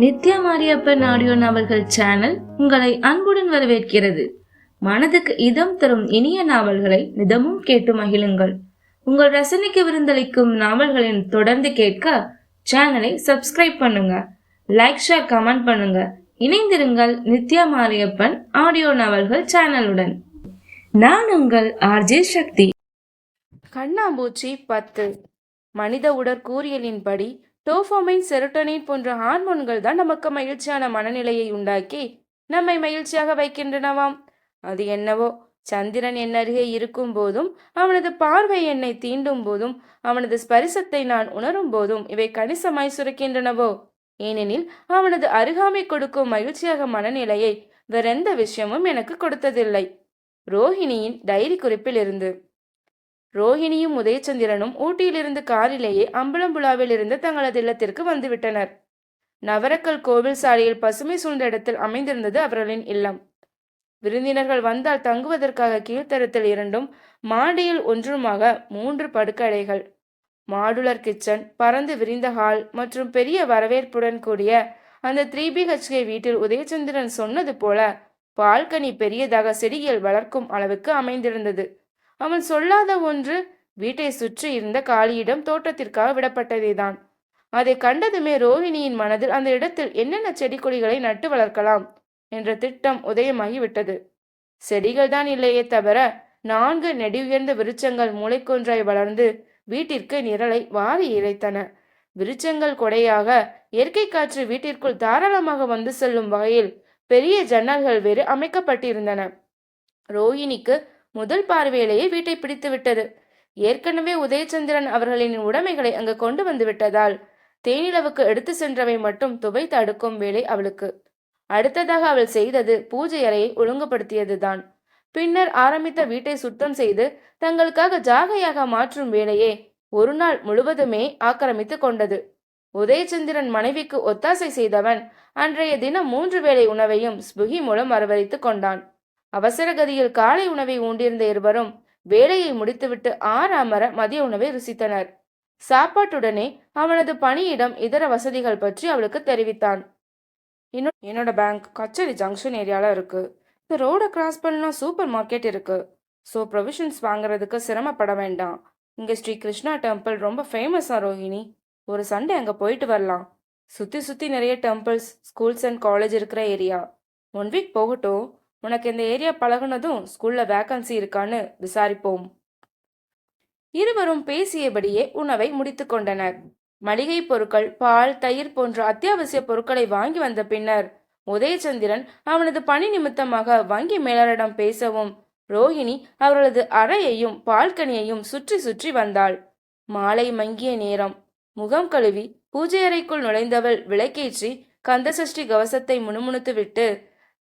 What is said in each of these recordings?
Nithya Mariappan audio நாவல்கள் channel உங்களை அன்புடன் வரவேற்கிறது. மனதுக்கு இதம் தரும் இனிய நாவல்களை நிதமும் கேட்டு மகிழுங்கள். உங்கள் ரசனைக்கு விருந்தளிக்கும் நாவல்களின் தொடர்ந்து கேட்க சேனலை சப்ஸ்கிரைப் பண்ணுங்க. லைக் ஷேர் கமெண்ட் பண்ணுங்க. இணைந்திருங்கள் நித்யா மாரியப்பன் ஆடியோ நாவல்கள் சேனலுடன். நான் உங்கள் ஆர்ஜே சக்தி. கண்ணாம்பூச்சி பத்து. மனித உடற்கூறியலின்படி டோஃபோமைன் செரோட்டோனின் போன்ற ஹார்மோன்கள் தான் நமக்கு மகிழ்ச்சியான மனநிலையை உண்டாக்கி நம்மை மகிழ்ச்சியாக வைக்கின்றனவாம். அது என்னவோ சந்திரன் என் அருகே இருக்கும் போதும் அவனது பார்வை என்னை தீண்டும் போதும் அவனது ஸ்பரிசத்தை நான் உணரும் போதும் இவை கணிசமாய் சுரக்கின்றனவோ. ஏனெனில் அவனது அருகாமை கொடுக்கும் மகிழ்ச்சியாக மனநிலையை வேறெந்த விஷயமும் எனக்கு கொடுத்ததில்லை. ரோஹிணியின் டைரி குறிப்பில் இருந்து ரோஹிணியும் உதயச்சந்திரனும் ஊட்டியிலிருந்து காரிலேயே அம்பலம்புழாவில் இருந்து தங்களது இல்லத்திற்கு வந்துவிட்டனர். நவரக்கல் கோவில் சாலையில் பசுமை சூழ்ந்த இடத்தில் அமைந்திருந்தது அவர்களின் இல்லம். விருந்தினர்கள் வந்தால் தங்குவதற்காக கீழ்த்தரத்தில் இரண்டும் மாடியில் ஒன்றுமாக மூன்று படுக்கடைகள் மாடுலர் கிச்சன் பறந்து விரிந்த ஹால் மற்றும் பெரிய வரவேற்புடன் கூடிய அந்த த்ரீ பிஹெச்கே வீட்டில் உதயச்சந்திரன் சொன்னது போல பால்கனி பெரியதாக செடிகள் வளர்க்கும் அளவுக்கு அமைந்திருந்தது. அவன் சொல்லாத ஒன்று வீட்டை சுற்றி இருந்த காலியிடம் தோட்டத்திற்காக விடப்பட்டதேதான் அதை கண்டதுமே ரோஹிணியின் மனதில் அந்த இடத்தில் என்னென்ன செடி கொடிகளை நட்டு வளர்க்கலாம் என்ற திட்டம் உதயமாகிவிட்டது செடிகள் தான் இல்லையே தவிர நான்கு நெடியுயர்ந்த விருட்சங்கள் மூளைக்கொன்றாய் வளர்ந்து வீட்டிற்கு நிரலை வாரி இறைத்தன. விருட்சங்கள் கொடையாக இயற்கை காற்று வீட்டிற்குள் தாராளமாக வந்து செல்லும் வகையில் பெரிய ஜன்னல்கள் வேறு அமைக்கப்பட்டிருந்தன. ரோஹிணிக்கு முதல் பார்வையிலேயே வீட்டை பிடித்து விட்டது. ஏற்கனவே உதயச்சந்திரன் அவர்களின் உடைமைகளை அங்கு கொண்டு வந்து விட்டதால் தேனிலவுக்கு எடுத்து சென்றவை மட்டும் துவைத்து அடுக்கும் வேலை அவளுக்கு. அடுத்ததாக அவள் செய்தது பூஜை அறையை ஒழுங்குபடுத்தியதுதான். பின்னர் ஆரம்பித்த வீட்டை சுத்தம் செய்து தங்களுக்காக ஜாகையாக மாற்றும் வேலையே ஒரு நாள் முழுவதுமே ஆக்கிரமித்து கொண்டது. உதயச்சந்திரன் மனைவிக்கு ஒத்தாசை செய்தவன் அன்றைய தினம் மூன்று வேளை உணவையும் ஸ்புகி மூலம் வரவழைத்து கொண்டான். அவசர கதியில் காலை உணவை உண்டிருந்த இருவரும் வேலையை முடித்துவிட்டு ஆறாமர மதிய உணவை ருசித்தனர். சாப்பாட்டுடனே அவனது பணியிடம் இதர வசதிகள் பற்றி அவளுக்கு தெரிவித்தான். இன்னொ- என்னோட பேங்க் கச்சேரி ஜங்ஷன் ஏரியால இருக்கு. இந்த ரோடை கிராஸ் பண்ணா சூப்பர் மார்க்கெட் இருக்கு. ஸோ ப்ரொவிஷன்ஸ் வாங்குறதுக்கு சிரமப்பட வேண்டாம். இங்கே ஸ்ரீ கிருஷ்ணா டெம்பிள் ரொம்ப ஃபேமஸா ரோஹிணி. ஒரு சண்டே அங்கே போயிட்டு வரலாம். சுற்றி சுற்றி நிறைய டெம்பிள்ஸ் ஸ்கூல்ஸ் அண்ட் காலேஜ் இருக்கிற ஏரியா ஒன் வீக் போகட்டும். உனக்கு இந்த ஏரியா பழகுனதும் ஸ்கூலில் வேக்கன்சி இருக்கான்னு விசாரிப்போம். இருவரும் பேசியபடியே உணவை முடித்து கொண்டனர். மளிகை பொருட்கள் பால் தயிர் போன்ற அத்தியாவசிய பொருட்களை வாங்கி வந்த பின்னர் உதயச்சந்திரன் அவனது பணி நிமித்தமாக வங்கி மேலாளரிடம் பேசவும் ரோஹிணி அவர்களது அறையையும் பால்கனியையும் சுற்றி சுற்றி வந்தாள். மாலை மங்கிய நேரம். முகம் கழுவி பூஜை அறைக்குள் நுழைந்தவள் விளக்கேற்றி கந்தசஷ்டி கவசத்தை முணுமுணுத்துவிட்டு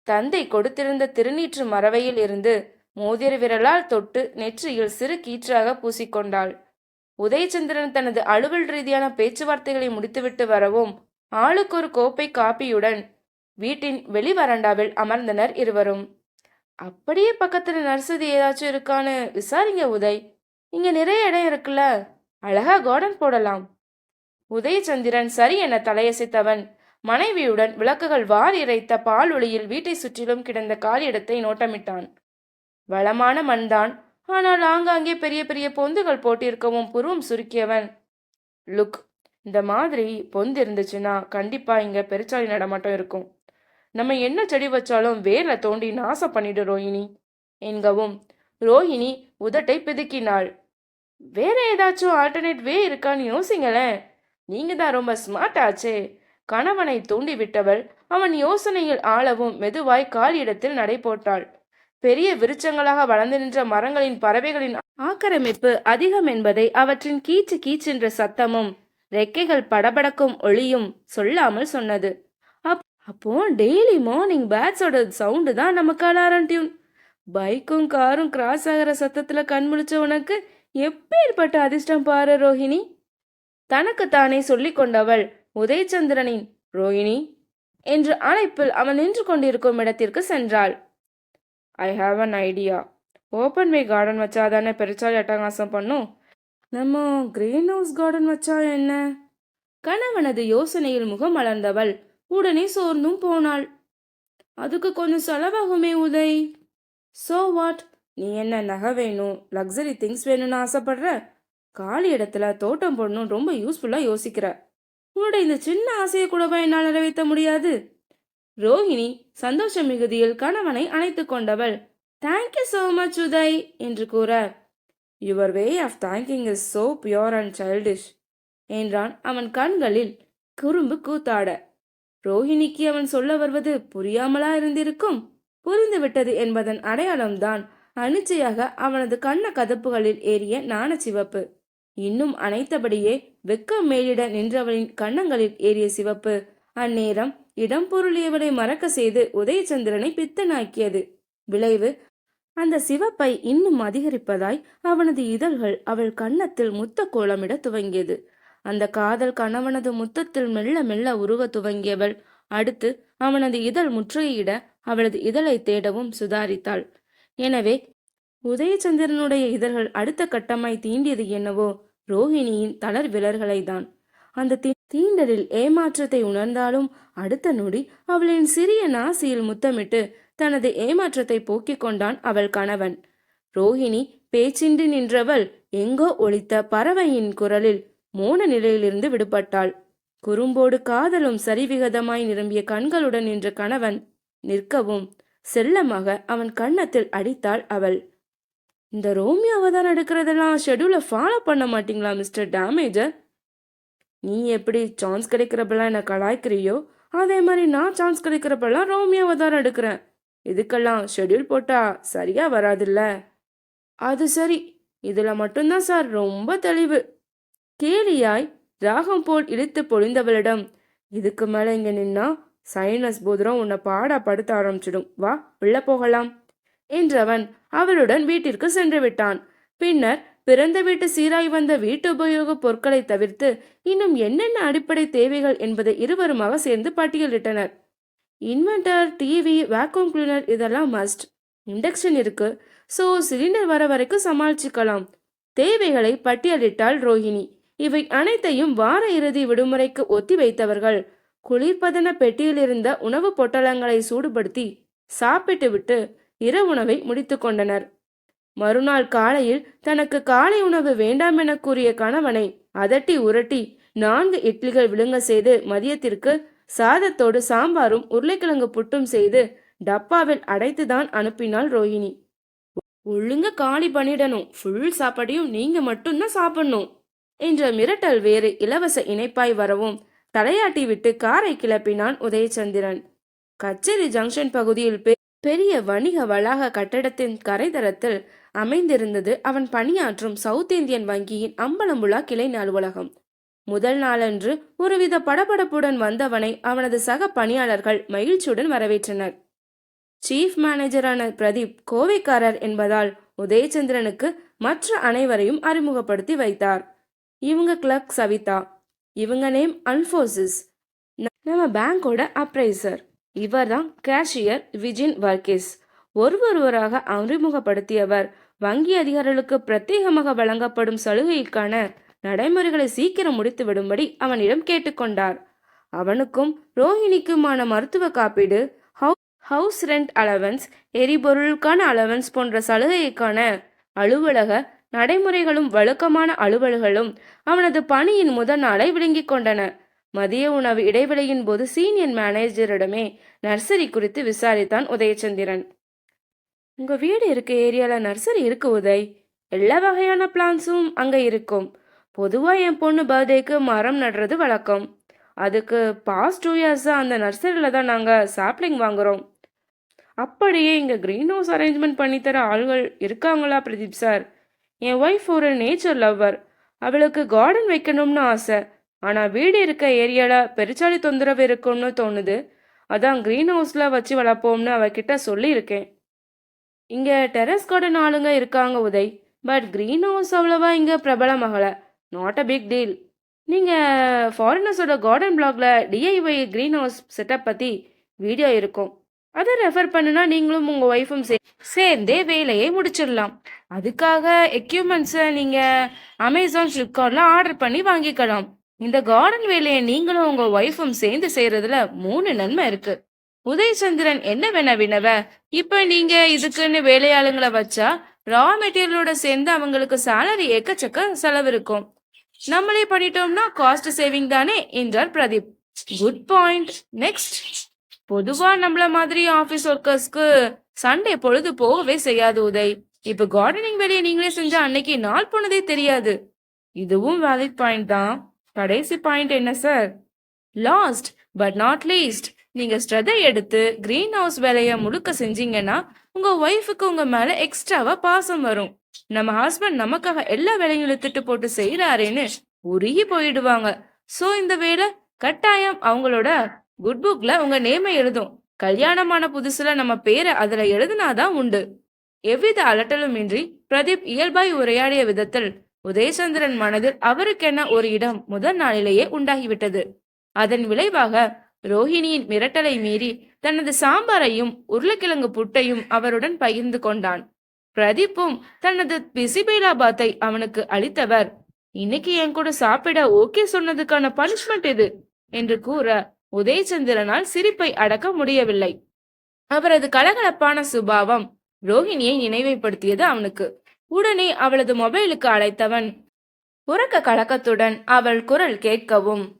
தந்தை கொடுத்திருந்த திருநீற்று மறவையில் இருந்து மோதிர விரலால் தொட்டு நெற்றியில் சிறு கீற்றாக பூசிக்கொண்டாள். உதயச்சந்திரன் தனது அலுவல் ரீதியான பேச்சுவார்த்தைகளை முடித்துவிட்டு வரவும் ஆளுக்கு ஒரு கோப்பை காப்பியுடன் வீட்டின் வெளி வராண்டாவில் அமர்ந்தனர் இருவரும். அப்படியே பக்கத்துல நர்சதி ஏதாச்சும் இருக்கான்னு விசாரிங்க உதய். இங்க நிறைய இடம் இருக்குல்ல. அழகா கார்டன் போடலாம். உதயச்சந்திரன் சரி என தலையசைத்தவன் மனைவியுடன் விளக்குகள் வாரி இறைத்த பால் ஒளியில் வீட்டை சுற்றிலும் கிடந்த காலியிடத்தை நோட்டமிட்டான். வளமான மண்தான். ஆனால் ஆங்காங்கே பெரிய பெரிய பொந்துகள் போட்டிருக்கவும் புருவம் சுருக்கியவன். லுக் இந்த மாதிரி பொந்து இருந்துச்சுன்னா கண்டிப்பா இங்க பெருச்சாலி நடமாட்டம் இருக்கும். நம்ம என்ன செடி வச்சாலும் வேர்ல தோண்டி நாசம் பண்ணிடு ரோஹிணி என்கவும். ரோஹிணி உதட்டை பிதுக்கினாள். வேற ஏதாச்சும் ஆல்டர்னேட் வே இருக்கான்னு யோசிங்களேன். நீங்க தான் ரொம்ப ஸ்மார்ட் ஆச்சே. கணவனை தூண்டிவிட்டவள் அவன் யோசனையில் ஆளவும் மெதுவாய் காலியிடத்தில் நடை போட்டாள். பெரிய விருச்சங்களாக வளர்ந்து நின்ற மரங்களின் பறவைகளின் ஆக்கிரமிப்பு அதிகம் என்பதை அவற்றின் கீச்சு கீச்சென்ற சத்தமும் ரெக்கைகள் படபடக்கும் ஒளியும் சொல்லாமல் சொன்னது. அப் அப்போ டெய்லி மார்னிங் பேட்ஸோட சவுண்டு தான் நமக்கு அலாரம் டியூன். பைக்கும் காரும் கிராஸ் ஆகிற சத்தத்தில் கண் முழிச்ச உனக்கு எப்பேற்பட்ட அதிர்ஷ்டம் பாரு ரோஹிணி. தனக்குத்தானே சொல்லிக் கொண்டவள் உதயச்சந்திரனின் ரோஹிணி என்று அழைப்பில் அவன் நின்று கொண்டிருக்கும் இடத்திற்கு சென்றாள். I have an idea open way garden வச்சா தானே பெருச்சாலி அட்டகாசம் பண்ணும்? நம்ம கிரீன் ஹவுஸ் கார்டன் வச்சா என்ன? கணவனது யோசனையில் முகம் மலர்ந்தவள். உடனே சோர்ந்தும் போனாள். அதுக்கு கொஞ்சம் செலவாகுமே உதய். சோ வாட் நீ என்ன நகை வேணும்? லக்ஸரி திங்ஸ் வேணும்னு ஆசைப்படுற? காலி இடத்துல தோட்டம் போடணும். ரொம்ப யூஸ்ஃபுல்லாக யோசிக்கிற. உன்னோட இந்த சின்ன ஆசையை கூடவா என்னால் நிறைவேற்ற முடியாது? ரோஹிணி சந்தோஷ மிகுதியில் கணவனை அணைத்து கொண்டவள். தேங்க்யூ சோ மச் உதய் என்று கூற your way of thinking is so pure and childish என்றான் அவன் கண்களில் குறும்பு கூத்தாட. ரோஹிணிக்கு அவன் சொல்ல வருவது புரியாமலா இருந்திருக்கும்? புரிந்துவிட்டது என்பதன் அடையாளம்தான். அனிச்சையாக அவனது கண்ண கதப்புகளில் ஏறிய நாணச்சிவப்பு இன்னும் அனைத்தபடியே வெக்கம் மேலிட நின்றவளின் கன்னங்களில் ஏறிய சிவப்பு. அந்நேரம் இடம் பொருளியவளை மறக்க செய்து உதயச்சந்திரனை பித்தனாக்கியது. விளைவு அந்த சிவப்பை இன்னும் அதிகரிப்பதாய் அவனது இதழ்கள் அவள் கன்னத்தில் முத்த கோலமிட துவங்கியது. அந்த காதல் கணவனது முத்தத்தில் மெல்ல மெல்ல உருவ துவங்கியவள். அடுத்து அவனது இதழ் முற்றுகையிட அவளது இதழை தேடவும் சுதாரித்தாள். எனவே உதயச்சந்திரனுடைய இதழ்கள் அடுத்த கட்டமாய் தீண்டியது என்னவோ ரோஹிணியின் தளர் விலர்களை தான் அந்த தீ- தீண்டலில் ஏமாற்றத்தை உணர்ந்தாலும் அடுத்த நொடி அவளின் சிறிய நாசியில் முத்தமிட்டு தனது ஏமாற்றத்தை போக்கிக் கொண்டான் அவள் கணவன். ரோஹிணி பேச்சின்றி நின்றவள் எங்கோ ஒழித்த பறவையின் குரலில் மோன நிலையிலிருந்து விடுபட்டாள். குறும்போடு காதலும் சரிவிகதமாய் நிரம்பிய கண்களுடன் நின்ற கணவன் நிற்கவும் செல்லமாக அவன் கன்னத்தில் அடித்தாள் அவள். இந்த ரோமியோவை தான் எடுக்கிறதெல்லாம் ஷெட்யூலை ஃபாலோ பண்ண மாட்டீங்களா மிஸ்டர் டேமேஜர் நீ எப்படி சான்ஸ் கிடைக்கிறப்பெல்லாம் என்னை கலாய்க்கிறியோ அதே மாதிரி நான் சான்ஸ் கிடைக்கிறப்பெல்லாம் ரோமியோவை தான் எடுக்கிறேன். இதுக்கெல்லாம் ஷெட்யூல் போட்டால் சரியாக வராதுல்ல? அது சரி இதில் மட்டும்தான் சார் ரொம்ப தெளிவு. கேலியாய் ராகம் போல் இழுத்து பொழிந்தவளிடம் இதுக்கு மேலே இங்கே நின்னா சைனஸ் போதுரம் உன்னை பாடா படுத்த ஆரம்பிச்சிடும். வா உள்ள போகலாம். என்றவன் அவளுடன் வீட்டிற்கு சென்று விட்டான். பின்னர் பிறந்த வீட்டு சீராய் வந்த வீட்டு உபயோக பொருட்களை தவிர்த்து இன்னும் என்னென்ன அடிப்படை தேவைகள் என்பதை இருவருமாக சேர்ந்து பட்டியலிட்டனர். இன்வெர்டர் டிவி வேக்யூம் கிளீனர் இதெல்லாம் மஸ்ட் இண்டக்ஷன் இருக்கு. ஸோ சிலிண்டர் வர வரைக்கும் சமாளிச்சுக்கலாம். தேவைகளை பட்டியலிட்டாள் ரோஹிணி. இவை அனைத்தையும் வார இறுதி விடுமுறைக்கு ஒத்தி வைத்தவர்கள். குளிர்பதன பெட்டியிலிருந்த உணவு பொட்டலங்களை சூடுபடுத்தி சாப்பிட்டுவிட்டு இரவுணவை முடித்து கொண்டனர். மறுநாள் காலையில் தனக்கு காலை உணவு வேண்டாம் என கூறிய கணவனை அதட்டி உரட்டி நான்கு இட்லிகள் விழுங்க செய்து மதியத்திற்கு சாதத்தோடு சாம்பாரும் உருளைக்கிழங்கு புட்டும் செய்து டப்பாவில் அடைத்துதான் அனுப்பினாள் ரோஹிணி. ஒழுங்க காலி பண்ணிடணும். ஃபுல் சாப்பாடையும் நீங்க மட்டும்தான் சாப்பிடணும் என்ற மிரட்டல் வேறு இலவச இணைப்பாய் வரவும் தலையாட்டி விட்டு காரை கிளப்பினான் உதயச்சந்திரன் கச்சேரி ஜங்ஷன் பகுதியில் பே பெரிய வணிக வளாக கட்டடத்தின் கரைதரத்தில் அமைந்திருந்தது அவன் பணியாற்றும் சவுத் இந்தியன் வங்கியின் அம்பலம்புழா கிளை அலுவலகம் முதல் நாளன்று ஒருவித படபடப்புடன் வந்தவனை அவனது சக பணியாளர்கள் மகிழ்ச்சியுடன் வரவேற்றனர். சீஃப் மேனேஜரான பிரதீப் கோவைக்காரர் என்பதால் உதயச்சந்திரனுக்கு மற்ற அனைவரையும் அறிமுகப்படுத்தி வைத்தார். இவங்க கிளர்க் சவிதா இவங்க நேம் அல்போசிஸ் நம்ம பேங்கோட அப்ரைசர். இவர் தான் கேஷியர் விஜின் வர்கீஸ். ஒருவொருவராக அறிமுகப்படுத்தியவர் வங்கி அதிகாரிகளுக்கு பிரத்யேகமாக வழங்கப்படும் சலுகைக்கான நடைமுறைகளை சீக்கிரம் முடித்து விடும்படி அவனிடம் கேட்டுக்கொண்டார். அவனுக்கும் ரோஹிணிக்குமான மருத்துவ காப்பீடு ஹவு- ஹவுஸ் ரெண்ட் அலவன்ஸ் எரிபொருளுக்கான அலவன்ஸ் போன்ற சலுகைக்கான அலுவலக நடைமுறைகளும் வழக்கமான அலுவல்களும் அவனது பணியின் முதல் நாளை விளங்கிக் கொண்டன. மதிய உணவு இடைவெளியின் போது சீனியர் மேனேஜரிடமே நர்சரி குறித்து விசாரித்தான் உதயச்சந்திரன். உங்க வீடு இருக்க ஏரியால நர்சரி இருக்கு உதய். எல்லா வகையான பிளான்ஸும் அங்க இருக்கும். பொதுவா என் பொண்ணு பர்த்டேக்கு மரம் நடுறது வழக்கம். அதுக்கு பாஸ்ட் டூ இயர்ஸாக அந்த நர்சரியில் தான் நாங்கள் சாப்ளிங் வாங்குறோம். அப்படியே இங்கே க்ரீன் ஹவுஸ் அரேஞ்ச்மெண்ட் பண்ணித்தர ஆள்கள் இருக்காங்களா பிரதீப் சார். என் ஒய்ஃப் ஒரு நேச்சர் லவ்வர் அவளுக்கு கார்டன் வைக்கணும்னு ஆசை. ஆனால் வீடு இருக்க ஏரியாவில் பெருச்சாளி தொந்தரவு இருக்கும்னு தோணுது. அதான் க்ரீன் ஹவுஸில் வச்சு வளர்ப்போம்னு அவகிட்ட சொல்லியிருக்கேன். இங்கே டெரஸ் கார்டன் ஆளுங்க இருக்காங்க உதய் பட் க்ரீன் ஹவுஸ் அவ்வளோவா இங்கே பிரபலமாகலை. நாட் அ பிக் டீல் நீங்கள் ஃபாரினர்ஸோட கார்டன் பிளாக்ல டிஐஒய் க்ரீன் ஹவுஸ் செட்டப் பற்றி வீடியோ இருக்கும். அதை ரெஃபர் பண்ணுனா நீங்களும் உங்கள் ஒய்ஃபும் சே சேர்ந்தே வேலையை முடிச்சிடலாம். அதுக்காக எக்யூப்மெண்ட்ஸை நீங்கள் அமேசான் ஃப்ளிப்கார்ட்டில் ஆர்டர் பண்ணி வாங்கிக்கலாம். இந்த கார்டன் வேலையை நீங்களும் உங்க ஒய்ஃபும் சேர்ந்து செய்யறதுல மூணு நன்மை இருக்கு. உதயசந்திரன் என்ன வேணா வினவ இப்ப நீங்க இதுக்குன்னு வேலையாளுங்களை வச்சா ரா மெட்டீரியலோட சேர்ந்து அவங்களுக்கு சேலரி எக்கச்சக்க செலவு இருக்கும். நம்மளே பண்ணிட்டோம்னா காஸ்ட் சேவிங் தானே என்றார் பிரதீப். குட் பாயிண்ட் நெக்ஸ்ட் பொதுவா நம்மள மாதிரி ஆபீஸ் ஒர்க்கர்ஸ்க்கு சண்டே பொழுது போகவே செய்யாது உதய். இப்ப கார்டனிங் வேலையை நீங்களே செஞ்சா அன்னைக்கு நாள் போனதே தெரியாது. இதுவும் வேலிட் பாயிண்ட் தான். கடைசி பாயிண்ட் என்ன sir last but not least நீங்க ஸ்ட்ரெதை எடுத்து கிரீன் ஹவுஸ் வேலையை முழுக்க செஞ்சீங்கன்னா உங்க ஒய்ஃபுக்கு உங்க மேல எக்ஸ்ட்ராவா பாசம் வரும். நம்ம ஹஸ்பண்ட் நமக்காக எல்லா வேலையும் இழுத்துட்டு போட்டு செய்யறாரேன்னு உருகி போயிடுவாங்க. சோ இந்த வேலை கட்டாயம் அவங்களோட குட் புக்ல உங்க நேமை எழுதும். கல்யாணமான புதுசுல நம்ம பேரை அதுல எழுதினாதான் உண்டு. எவ்வித அலட்டலும் இன்றி பிரதீப் இயல்பாய் உரையாடிய விதத்தில் உதயசந்திரன் மனதில் அவருக்கென ஒரு இடம் முதல் நாளிலேயே உண்டாகிவிட்டது. அதன் விளைவாக ரோஹிணியின் மிரட்டலை மீறி தனது சாம்பாரையும் உருளைக்கிழங்கு புட்டையும் அவருடன் பகிர்ந்து கொண்டான். பிரதீப்பும் தனது பிசிபேலாபாத்தை அவனுக்கு அளித்தவர் இன்னைக்கு என் கூட சாப்பிட ஓகே சொன்னதுக்கான பனிஷ்மெண்ட் இது என்று கூற உதயச்சந்திரனால் சிரிப்பை அடக்க முடியவில்லை. அவரது கலகலப்பான சுபாவம் ரோஹிணியை நினைவைப்படுத்தியது அவனுக்கு. உடனே அவளது மொபைலுக்கு அழைத்தவன். உறக்க கலக்கத்துடன் அவள் குரல் கேட்கவும்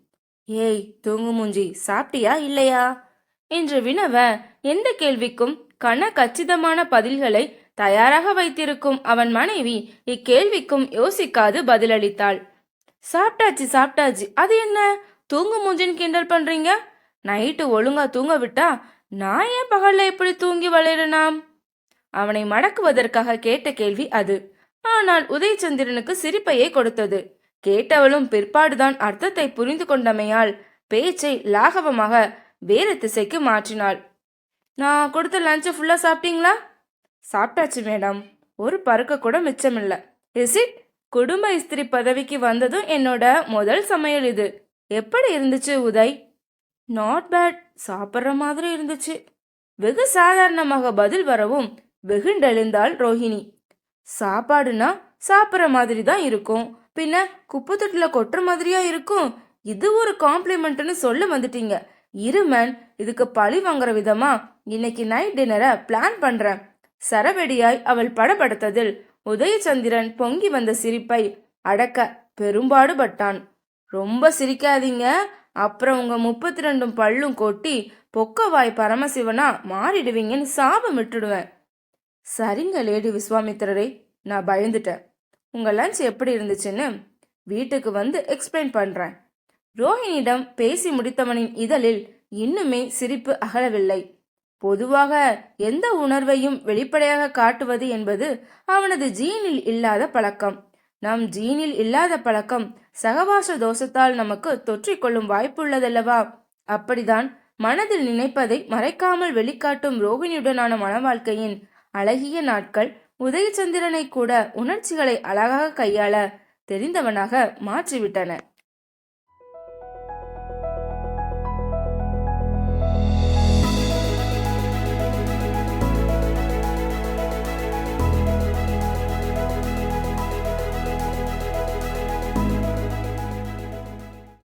ஏய் தூங்கு மூஞ்சி சாப்பிட்டியா இல்லையா? என்று வினவ எந்த கேள்விக்கும் கன கச்சிதமான பதில்களை தயாராக வைத்திருக்கும் அவன் மனைவி இக்கேள்விக்கும் யோசிக்காது பதிலளித்தாள். சாப்பிட்டாச்சு சாப்பிட்டாச்சு அது என்ன? தூங்கு மூஞ்சின்னு கிண்டல் பண்றீங்க? நைட்டு ஒழுங்கா தூங்க விட்டா நான் ஏன் பகல்ல எப்படி தூங்கி வளரனாம்? அவனை மடக்குவதற்காக கேட்ட கேள்வி அது. ஆனால் உதயச்சந்திரனுக்கு சிரிப்பையே கொடுத்தது. கேட்டவளும் பிற்பாடுதான் அர்த்தத்தை புரிந்து கொண்டமையால் பேச்சை லாகவமாக வேறு திசைக்கு மாற்றினாள். நான் கொடுத்த லஞ்சை ஃபுல்லா சாப்பிட்டீங்களா? சாப்பிட்டாச்சு மேடம் ஒரு பருக்க கூட மிச்சமில்ல. இஸ் இட் குடும்ப இஸ்திரி பதவிக்கு வந்ததும் என்னோட முதல் சமையல் இது. எப்படி இருந்துச்சு உதய்? நாட் பேட் சாப்பிட்ற மாதிரி இருந்துச்சு. வெகு சாதாரணமாக பதில் வரவும் வெகுண்டெழுந்தாள் ரோஹிணி. சாப்பாடுனா சாப்பிட்ற மாதிரி தான் இருக்கும். பின்ன குப்பை தொட்டில கொட்டுற மாதிரியா இருக்கும். இது ஒரு காம்ப்ளிமெண்ட்னு சொல்ல வந்துட்டீங்க. இருமன் இதுக்கு பழி வாங்குற விதமா? இன்னைக்கு நைட் டின்னரை பிளான் பண்றேன். சரவெடியாய் அவள் படபடத்ததில் உதயச்சந்திரன் பொங்கி வந்த சிரிப்பை அடக்க பெரும்பாடுபட்டான். ரொம்ப சிரிக்காதீங்க. அப்புறம் உங்க முப்பத்தி ரெண்டும் பல்லும் கொட்டி பொக்கவாய் பரமசிவனா மாறிடுவீங்கன்னு சாபம் விட்டுடுவேன் சரிங்க லேடி விஸ்வாமித்திரரே. நான் பயந்துட்டேன். உங்கள் லஞ்ச் எப்படி இருந்துச்சுன்னு வீட்டுக்கு வந்து எக்ஸ்பிளைன் பண்ணுறேன் ரோஹினியிடம் பேசி முடித்தவனின் இதழில் இன்னுமே சிரிப்பு அகலவில்லை. பொதுவாக எந்த உணர்வையும் வெளிப்படையாக காட்டுவது என்பது அவனது ஜீனில் இல்லாத பழக்கம். நம் ஜீனில் இல்லாத பழக்கம் சகவாச தோஷத்தால் நமக்கு தொற்றிக்கொள்ளும் வாய்ப்புள்ளதல்லவா? அப்படிதான் மனதில் நினைப்பதை மறைக்காமல் வெளிக்காட்டும் ரோகிணியுடனான மனவாழ்க்கையின் அழகிய நாட்கள். உதயச்சந்திரனை கூட உணர்ச்சிகளை அழகாக கையாள தெரிந்தவனாக மாற்றிவிட்டன.